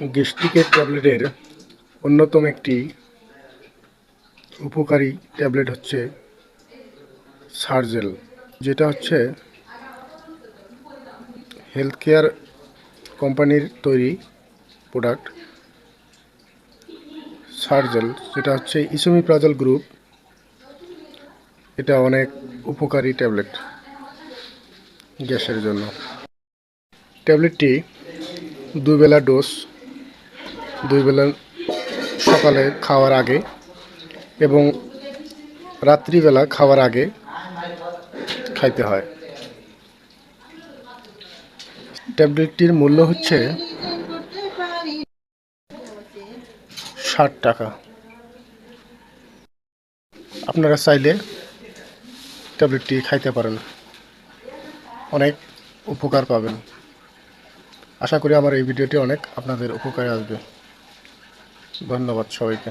গ্যাস্ট্রিকের ট্যাবলেটের অন্যতম একটি উপকারী ট্যাবলেট হচ্ছে সার্জেল, যেটা হচ্ছে হেলথ কেয়ার কোম্পানির তৈরি প্রোডাক্ট সার্জেল, যেটা হচ্ছে ইসোমিপ্রাজল গ্রুপ। এটা অনেক উপকারী ট্যাবলেট গ্যাসের জন্য। ট্যাবলেটটি দুবেলা ডোজ দুই বেলা সকালে খাওয়ার আগে এবং রাত্রিবেলা খাওয়ার আগে খাইতে হয়। ট্যাবলেটটির মূল্য হচ্ছে ষাট টাকা। আপনারা চাইলে ট্যাবলেটটি খাইতে পারেন। অনেক উপকার পাবেন। আশা করি আমার এই ভিডিওটি অনেক আপনাদের উপকারে আসবে। ধন্যবাদ সবাইকে।